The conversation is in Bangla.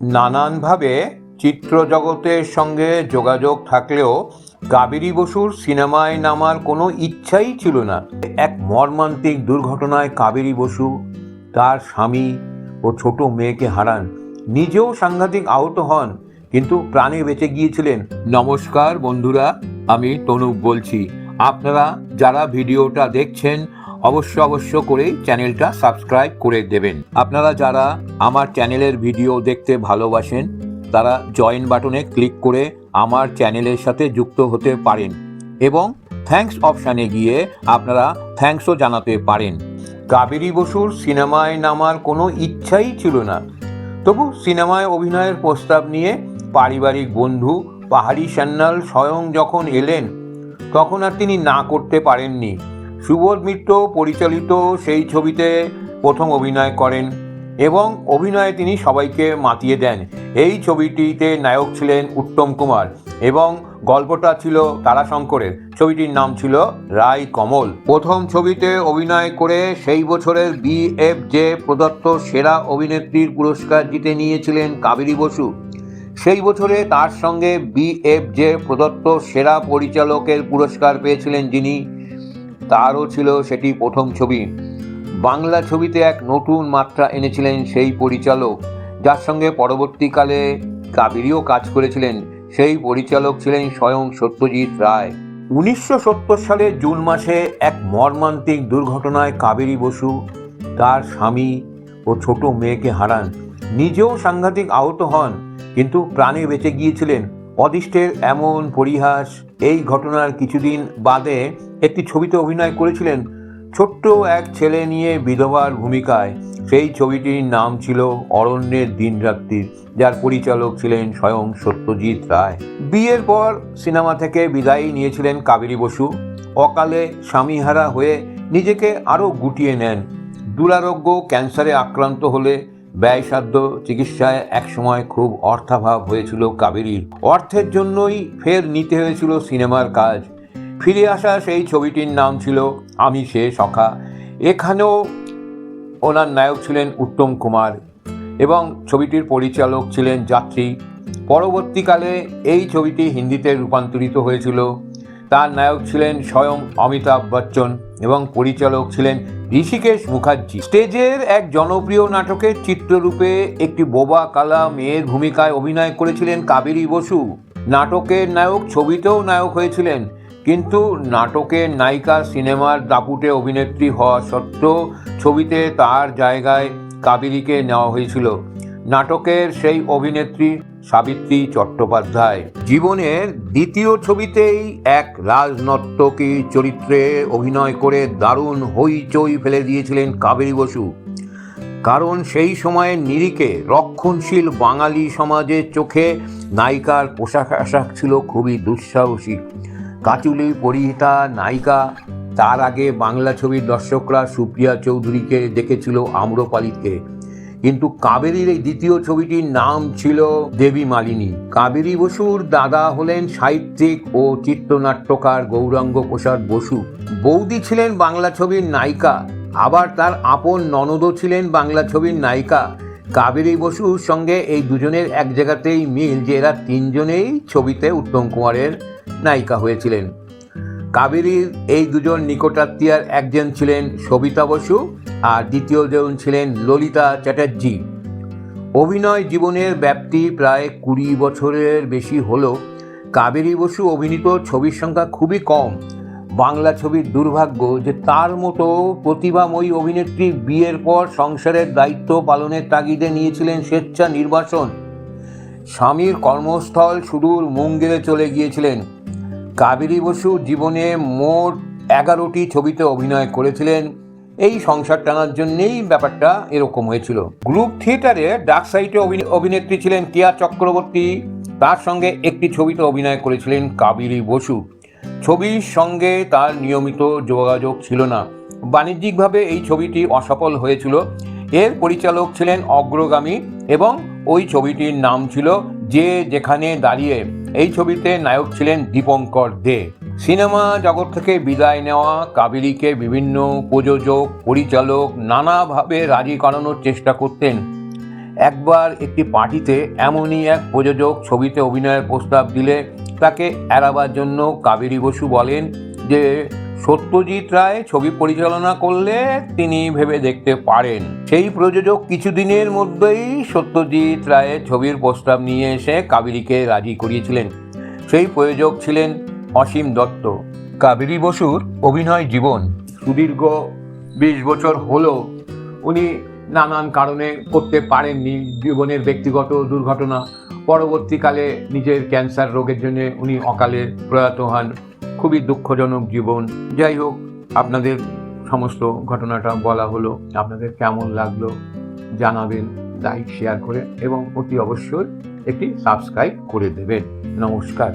নানানভাবে চিত্রজগতের সঙ্গে যোগাযোগ থাকলেও কাবেরী বসুর সিনেমায় নামার কোনো ইচ্ছাই ছিল না। এক মর্মান্তিক দুর্ঘটনায় কাবেরী বসু, তার স্বামী ও ছোট মেয়েকে হারান। নিজেও সাংঘাতিক আহত হন, কিন্তু প্রাণে বেঁচে গিয়েছিলেন। নমস্কার বন্ধুরা, আমি তনুপ বলছি। আপনারা যারা ভিডিওটা দেখছেন অবশ্য অবশ্য করে চ্যানেলটা সাবস্ক্রাইব করে দেবেন। আপনারা যারা আমার চ্যানেলের ভিডিও দেখতে ভালোবাসেন, তারা জয়েন বাটনে ক্লিক করে আমার চ্যানেলের সাথে যুক্ত হতে পারেন এবং থ্যাঙ্কস অপশানে গিয়ে আপনারা থ্যাঙ্কসও জানাতে পারেন। কাবেরী বসুর সিনেমায় নামার কোনো ইচ্ছাই ছিল না। তবু সিনেমায় অভিনয়ের প্রস্তাব নিয়ে পারিবারিক বন্ধু পাহাড়ি সান্যাল স্বয়ং যখন এলেন, তখন আর তিনি না করতে পারেননি। সুবোধ মিত্র পরিচালিত সেই ছবিতে প্রথম অভিনয় করেন এবং অভিনয়ে তিনি সবাইকে মাতিয়ে দেন। এই ছবিটিতে নায়ক ছিলেন উত্তম কুমার এবং গল্পটা ছিল তারাশঙ্করের। ছবিটির নাম ছিল রায় কমল। প্রথম ছবিতে অভিনয় করে সেই বছরের বিএফজে প্রদত্ত সেরা অভিনেত্রীর পুরস্কার জিতে নিয়েছিলেন কাবেরী বসু। সেই বছরে তার সঙ্গে বিএফজে প্রদত্ত সেরা পরিচালকের পুরস্কার পেয়েছিলেন যিনি তারও ছিল সেটি প্রথম ছবি। বাংলা ছবিতে এক নতুন মাত্রা এনেছিলেন সেই পরিচালক, যার সঙ্গে পরবর্তীকালে কাবেরীও কাজ করেছিলেন। সেই পরিচালক ছিলেন স্বয়ং সত্যজিৎ রায়। উনিশশো সালের জুন মাসে এক মর্মান্তিক দুর্ঘটনায় কাবেরী বসু, তার স্বামী ও ছোট মেয়েকে হারান। নিজেও সাংঘাতিক আহত হন, কিন্তু প্রাণে বেঁচে গিয়েছিলেন। অদিষ্টের এমন পরিহাস, এই ঘটনার কিছুদিন বাদে একটি ছবিতে অভিনয় করেছিলেন ছোট্ট এক ছেলে নিয়ে বিধবার ভূমিকায়। সেই ছবিটির নাম ছিল অরণ্যের দিনরাত্রির যার পরিচালক ছিলেন স্বয়ং সত্যজিৎ রায়। বিয়ের পর সিনেমা থেকে বিদায় নিয়েছিলেন কাবেরী বসু। অকালে স্বামীহারা হয়ে নিজেকে আরও গুটিয়ে নেন। দুরারোগ্য ক্যান্সারে আক্রান্ত হলে ব্যয়সাধ্য চিকিৎসায় একসময় খুব অর্থাভাব হয়েছিল কাবেরীর। অর্থের জন্যই ফের নিতে হয়েছিল সিনেমার কাজ। ফিরে আসা সেই ছবিটির নাম ছিল আমি সে সখা। এখানেও ওনার নায়ক ছিলেন উত্তম কুমার এবং ছবিটির পরিচালক ছিলেন যাত্রী। পরবর্তীকালে এই ছবিটি হিন্দিতে রূপান্তরিত হয়েছিল। তার নায়ক ছিলেন স্বয়ং অমিতাভ বচ্চন এবং পরিচালক ছিলেন ঋষিকেশ মুখার্জি। স্টেজের এক জনপ্রিয় নাটকের চিত্ররূপে একটি বোবা কালা মেয়ের ভূমিকায় অভিনয় করেছিলেন কাবেরী বসু। নাটকের নায়ক ছবিতেও নায়ক হয়েছিলেন, কিন্তু নাটকের নায়িকা সিনেমার দাপুটে অভিনেত্রী হওয়া সত্ত্বেও ছবিতে তার জায়গায় কাবেরীকে নেওয়া হয়েছিল। নাটকের সেই অভিনেত্রী সাবিত্রী চট্টোপাধ্যায়। জীবনের দ্বিতীয় ছবিতেই এক রাজনর্তকী চরিত্রে অভিনয় করে দারুণ হইচই ফেলে দিয়েছিলেন কাবেরী বসু। কারণ সেই সময়ে নিরিকে রক্ষণশীল বাঙালি সমাজের চোখে নায়িকার পোশাক আশাক ছিল খুবই দুঃসাহসী। কাচুলি, পরিহিতা, নায়িকা, তার আগে বাংলা ছবির দর্শকরা সুপ্রিয়া চৌধুরীকে দেখেছিল আম্রপালিতে। কিন্তু কাবেরীর এই দ্বিতীয় ছবিটির নাম ছিল দেবী মালিনী। কাবেরী বসুর দাদা হলেন সাহিত্যিক ও চিত্রনাট্যকার গৌরাঙ্গ প্রসাদ বসু। বৌদি ছিলেন বাংলা ছবির নায়িকা, আবার তার আপন ননদও ছিলেন বাংলা ছবির নায়িকা। কাবেরী বসুর সঙ্গে এই দুজনের এক জায়গাতেই মিল যে এরা তিনজনেই ছবিতে উত্তম কুমারের নায়িকা হয়েছিলেন। কাবেরীর এই দুজন নিকটাত্মীয়ার একজন ছিলেন সবিতা বসু আর দ্বিতীয় জন ছিলেন ললিতা চ্যাটার্জি। অভিনয় জীবনের ব্যাপ্তি প্রায় কুড়ি বছরের বেশি হলেও কাবেরী বসু অভিনীত ছবির সংখ্যা খুবই কম। বাংলা ছবির দুর্ভাগ্য যে তার মতো প্রতিভাময়ী অভিনেত্রী বিয়ের পর সংসারের দায়িত্ব পালনের তাগিদে নিয়েছিলেন স্বেচ্ছা নির্বাসন। স্বামীর কর্মস্থল সুদূর মুঙ্গেরে চলে গিয়েছিলেন। কাবেরী বসু জীবনে মোট এগারোটি ছবিতে অভিনয় করেছিলেন। এই সংসার টানার জন্যেই ব্যাপারটা এরকম হয়েছিল। গ্রুপ থিয়েটারে ডাক সাইটে অভিনেত্রী ছিলেন কেয়া চক্রবর্তী। তার সঙ্গে একটি ছবিতে অভিনয় করেছিলেন কাবেরী বসু। ছবির সঙ্গে তার নিয়মিত যোগাযোগ ছিল না। বাণিজ্যিকভাবে এই ছবিটি অসফল হয়েছিল। এর পরিচালক ছিলেন অগ্রগামী এবং ওই ছবিটির নাম ছিল যে যেখানে দাঁড়িয়ে। এই ছবিতে নায়ক ছিলেন দীপঙ্কর দে। সিনেমা জগৎ থেকে বিদায় নেওয়া কাবেরীকে বিভিন্ন প্রযোজক, পরিচালক নানাভাবে রাজি করানোর চেষ্টা করতেন। একবার একটি পার্টিতে এমনই এক প্রযোজক ছবিতে অভিনয়ের প্রস্তাব দিলে তাকে এড়াবার জন্য কাবেরী বসু বলেন যে, সত্যজিৎ রায় ছবি পরিচালনা করলে তিনি ভেবে দেখতে পারেন। সেই প্রযোজক কিছুদিনের মধ্যেই সত্যজিৎ রায়ের ছবির প্রস্তাব নিয়ে এসে কাবেরীকে রাজি করিয়েছিলেন। সেই প্রযোজক ছিলেন অসীম দত্ত। কাবেরী বসুর অভিনয় জীবন। সুদীর্ঘ বিশ বছর হলো উনি নানান কারণে করতে পারেননি জীবনের ব্যক্তিগত দুর্ঘটনা। পরবর্তীকালে নিজের ক্যান্সার রোগের জন্য উনি অকালে প্রয়াত হন। খুবই দুঃখজনক জীবন। যাই হোক, আপনাদের সমস্ত ঘটনাটা বলা হলো। আপনাদের কেমন লাগল জানাবেন লাইক শেয়ার করে এবং অতি অবশ্যই একটি সাবস্ক্রাইব করে দেবেন। নমস্কার।